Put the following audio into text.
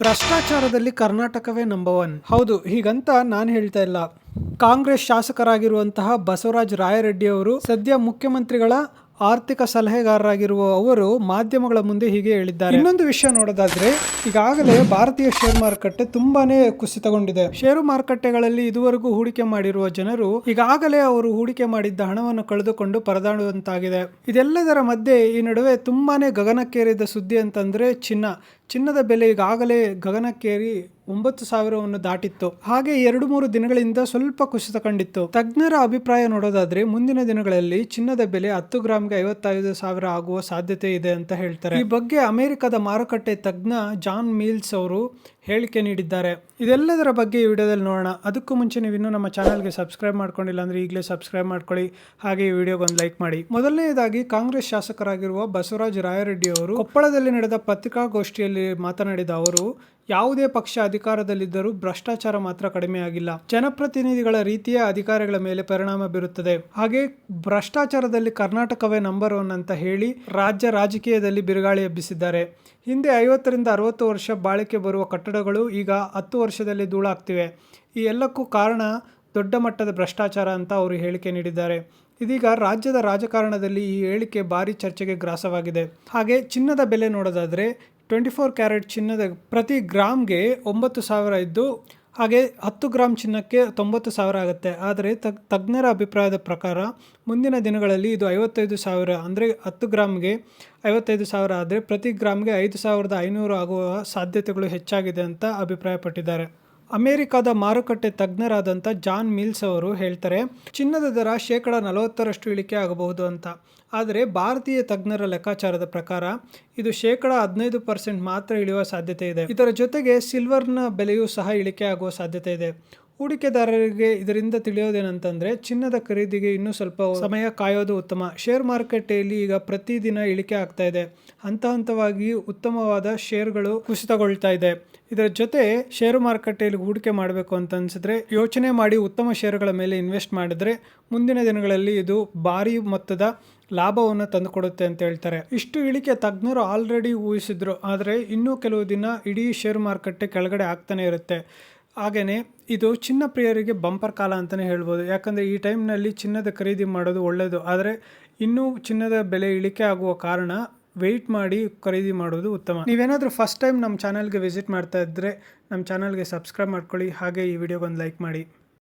ಭ್ರಷ್ಟಾಚಾರದಲ್ಲಿ ಕರ್ನಾಟಕವೇ number one ಹೌದು, ಹೀಗಂತ ನಾನು ಹೇಳ್ತಾ ಇಲ್ಲ. ಕಾಂಗ್ರೆಸ್ ಶಾಸಕರಾಗಿರುವಂತಹ ಬಸವರಾಜ ರಾಯರೆಡ್ಡಿ ಅವರು ಸದ್ಯ ಮುಖ್ಯಮಂತ್ರಿಗಳ ಆರ್ಥಿಕ ಸಲಹೆಗಾರರಾಗಿರುವ ಅವರು ಮಾಧ್ಯಮಗಳ ಮುಂದೆ ಹೀಗೆ ಹೇಳಿದ್ದಾರೆ. ಇನ್ನೊಂದು ವಿಷಯ ನೋಡೋದಾದ್ರೆ, ಈಗಾಗಲೇ ಭಾರತೀಯ ಶೇರ್ ಮಾರುಕಟ್ಟೆ ತುಂಬಾನೇ ಕುಸಿತಗೊಂಡಿದೆ. ಷೇರು ಮಾರುಕಟ್ಟೆಗಳಲ್ಲಿ ಇದುವರೆಗೂ ಹೂಡಿಕೆ ಮಾಡಿರುವ ಜನರು ಈಗಾಗಲೇ ಅವರು ಹೂಡಿಕೆ ಮಾಡಿದ್ದ ಹಣವನ್ನು ಕಳೆದುಕೊಂಡು ಪರದಾಡುವಂತಾಗಿದೆ. ಇದೆಲ್ಲದರ ಮಧ್ಯೆ ಈ ನಡುವೆ ತುಂಬಾನೇ ಗಗನಕ್ಕೇರಿದ ಸುದ್ದಿ ಅಂತಂದ್ರೆ ಚಿನ್ನ. ಚಿನ್ನದ ಬೆಲೆ ಈಗಾಗಲೇ ಗಗನಕ್ಕೇರಿ ಒಂಬತ್ತು ಸಾವಿರವನ್ನು ದಾಟಿತ್ತು. ಹಾಗೆ ಎರಡು ಮೂರು ದಿನಗಳಿಂದ ಸ್ವಲ್ಪ ಕುಸಿತ ಕಂಡಿತ್ತು. ತಜ್ಞರ ಅಭಿಪ್ರಾಯ ನೋಡೋದಾದ್ರೆ, ಮುಂದಿನ ದಿನಗಳಲ್ಲಿ ಚಿನ್ನದ ಬೆಲೆ ಹತ್ತು ಗ್ರಾಮ್ಗೆ ಐವತ್ತೈದು ಸಾವಿರ ಆಗುವ ಸಾಧ್ಯತೆ ಇದೆ ಅಂತ ಹೇಳ್ತಾರೆ. ಈ ಬಗ್ಗೆ ಅಮೆರಿಕದ ಮಾರುಕಟ್ಟೆ ತಜ್ಞ ಜಾನ್ ಮೀಲ್ಸ್ ಅವರು ಹೇಳಿಕೆ ನೀಡಿದ್ದಾರೆ. ಇದೆಲ್ಲದರ ಬಗ್ಗೆ ಈ ವಿಡಿಯೋದಲ್ಲಿ ನೋಡೋಣ. ಅದಕ್ಕೂ ಮುಂಚೆ ನೀವು ಇನ್ನೂ ನಮ್ಮ ಚಾನಲ್ಗೆ ಸಬ್ಸ್ಕ್ರೈಬ್ ಮಾಡ್ಕೊಂಡಿಲ್ಲ ಅಂದ್ರೆ ಈಗಲೇ ಸಬ್ಸ್ಕ್ರೈಬ್ ಮಾಡ್ಕೊಳ್ಳಿ. ಹಾಗೆ ಈ ವಿಡಿಯೋಗೆ ಒಂದು ಲೈಕ್ ಮಾಡಿ. ಮೊದಲನೆಯದಾಗಿ ಕಾಂಗ್ರೆಸ್ ಶಾಸಕರಾಗಿರುವ ಬಸವರಾಜ್ ರಾಯರೆಡ್ಡಿ ಅವರು ಕೊಪ್ಪಳದಲ್ಲಿ ನಡೆದ ಪತ್ರಿಕಾಗೋಷ್ಠಿಯಲ್ಲಿ ಮಾತನಾಡಿದ ಅವರು ಯಾವುದೇ ಪಕ್ಷ ಅಧಿಕಾರದಲ್ಲಿದ್ದರೂ ಭ್ರಷ್ಟಾಚಾರ ಮಾತ್ರ ಕಡಿಮೆ ಆಗಿಲ್ಲ. ಜನಪ್ರತಿನಿಧಿಗಳ ರೀತಿಯ ಅಧಿಕಾರಿಗಳ ಮೇಲೆ ಪರಿಣಾಮ ಬೀರುತ್ತದೆ. ಹಾಗೆ ಭ್ರಷ್ಟಾಚಾರದಲ್ಲಿ ಕರ್ನಾಟಕವೇ ನಂಬರ್ ಒನ್ ಅಂತ ಹೇಳಿ ರಾಜ್ಯ ರಾಜಕೀಯದಲ್ಲಿ ಬಿರುಗಾಳಿ ಎಬ್ಬಿಸಿದ್ದಾರೆ. ಹಿಂದೆ ಐವತ್ತರಿಂದ ಅರವತ್ತು ವರ್ಷ ಬಾಳಿಕೆ ಬರುವ ಕಟ್ಟಡಗಳು ಈಗ ಹತ್ತು ವರ್ಷದಲ್ಲಿ ಧೂಳಾಗ್ತಿವೆ. ಈ ಎಲ್ಲಕ್ಕೂ ಕಾರಣ ದೊಡ್ಡ ಮಟ್ಟದ ಭ್ರಷ್ಟಾಚಾರ ಅಂತ ಅವರು ಹೇಳಿಕೆ ನೀಡಿದ್ದಾರೆ. ಇದೀಗ ರಾಜ್ಯದ ರಾಜಕಾರಣದಲ್ಲಿ ಈ ಹೇಳಿಕೆ ಭಾರಿ ಚರ್ಚೆಗೆ ಗ್ರಾಸವಾಗಿದೆ. ಹಾಗೆ ಚಿನ್ನದ ಬೆಲೆ ನೋಡೋದಾದರೆ ಟ್ವೆಂಟಿ ಫೋರ್ ಕ್ಯಾರೆಟ್ ಚಿನ್ನದ ಪ್ರತಿ ಗ್ರಾಮ್ಗೆ ಒಂಬತ್ತು ಸಾವಿರ ಇದ್ದು, ಹಾಗೆ ಹತ್ತು ಗ್ರಾಮ್ ಚಿನ್ನಕ್ಕೆ ತೊಂಬತ್ತು ಸಾವಿರ ಆಗುತ್ತೆ. ಆದರೆ ತಗ್, ತಜ್ಞರ ಅಭಿಪ್ರಾಯದ ಪ್ರಕಾರ ಮುಂದಿನ ದಿನಗಳಲ್ಲಿ ಇದು ಐವತ್ತೈದು ಸಾವಿರ, ಅಂದರೆ ಹತ್ತು ಗ್ರಾಮ್ಗೆ ಐವತ್ತೈದು ಸಾವಿರ ಆದರೆ ಪ್ರತಿ ಗ್ರಾಮ್ಗೆ ಐದು ಸಾವಿರದ ಐನೂರು ಆಗುವ ಸಾಧ್ಯತೆಗಳು ಹೆಚ್ಚಾಗಿದೆ ಅಂತ ಅಭಿಪ್ರಾಯಪಟ್ಟಿದ್ದಾರೆ. ಅಮೆರಿಕದ ಮಾರುಕಟ್ಟೆ ತಜ್ಞರಾದಂಥ ಜಾನ್ ಮಿಲ್ಸ್ ಅವರು ಹೇಳ್ತಾರೆ, ಚಿನ್ನದ ದರ ಶೇಕಡ ನಲವತ್ತರಷ್ಟು ಇಳಿಕೆ ಆಗಬಹುದು ಅಂತ. ಆದರೆ ಭಾರತೀಯ ತಜ್ಞರ ಲೆಕ್ಕಾಚಾರದ ಪ್ರಕಾರ ಇದು ಶೇಕಡ ಹದಿನೈದು ಪರ್ಸೆಂಟ್ ಮಾತ್ರ ಇಳಿಯುವ ಸಾಧ್ಯತೆ ಇದೆ. ಇದರ ಜೊತೆಗೆ ಸಿಲ್ವರ್ನ ಬೆಲೆಯೂ ಸಹ ಇಳಿಕೆ ಆಗುವ ಸಾಧ್ಯತೆ ಇದೆ. ಹೂಡಿಕೆದಾರರಿಗೆ ಇದರಿಂದ ತಿಳಿಯೋದೇನಂತಂದರೆ, ಚಿನ್ನದ ಖರೀದಿಗೆ ಇನ್ನೂ ಸ್ವಲ್ಪ ಸಮಯ ಕಾಯೋದು ಉತ್ತಮ. ಶೇರ್ ಮಾರುಕಟ್ಟೆಯಲ್ಲಿ ಈಗ ಪ್ರತಿದಿನ ಇಳಿಕೆ ಆಗ್ತಾ ಇದೆ. ಹಂತ ಹಂತವಾಗಿ ಉತ್ತಮವಾದ ಶೇರ್ಗಳು ಕುಸಿತಗೊಳ್ತಾ ಇದೆ. ಇದರ ಜೊತೆ ಶೇರು ಮಾರುಕಟ್ಟೆಯಲ್ಲಿ ಹೂಡಿಕೆ ಮಾಡಬೇಕು ಅಂತ ಅನಿಸಿದ್ರೆ, ಯೋಚನೆ ಮಾಡಿ ಉತ್ತಮ ಶೇರುಗಳ ಮೇಲೆ ಇನ್ವೆಸ್ಟ್ ಮಾಡಿದ್ರೆ, ಮುಂದಿನ ದಿನಗಳಲ್ಲಿ ಇದು ಭಾರಿ ಮೊತ್ತದ ಲಾಭವನ್ನು ತಂದುಕೊಡುತ್ತೆ ಅಂತ ಹೇಳ್ತಾರೆ. ಇಷ್ಟು ಇಳಿಕೆ ತಜ್ಞರು ಆಲ್ರೆಡಿ ಊಹಿಸಿದ್ರು. ಆದರೆ ಇನ್ನೂ ಕೆಲವು ದಿನ ಇಡೀ ಶೇರು ಮಾರುಕಟ್ಟೆ ಕೆಳಗಡೆ ಆಗ್ತಾನೆ ಇರುತ್ತೆ. ಹಾಗೆಯೇ ಇದು ಚಿನ್ನ ಪ್ರಿಯರಿಗೆ ಬಂಪರ್ ಕಾಲ ಅಂತಲೇ ಹೇಳ್ಬೋದು. ಯಾಕಂದರೆ ಈ ಟೈಮ್ನಲ್ಲಿ ಚಿನ್ನದ ಖರೀದಿ ಮಾಡೋದು ಒಳ್ಳೆಯದು ಆದರೆ ಇನ್ನೂ ಚಿನ್ನದ ಬೆಲೆ ಇಳಿಕೆ ಆಗುವ ಕಾರಣ ವೆಯ್ಟ್ ಮಾಡಿ ಖರೀದಿ ಮಾಡೋದು ಉತ್ತಮ. ನೀವೇನಾದರೂ ಫಸ್ಟ್ ಟೈಮ್ ನಮ್ಮ ಚಾನಲ್ಗೆ ವಿಸಿಟ್ ಮಾಡ್ತಾ ಇದ್ದರೆ ನಮ್ಮ ಚಾನಲ್ಗೆ ಸಬ್ಸ್ಕ್ರೈಬ್ ಮಾಡ್ಕೊಳ್ಳಿ. ಹಾಗೆ ಈ ವಿಡಿಯೋಗೊಂದು ಲೈಕ್ ಮಾಡಿ.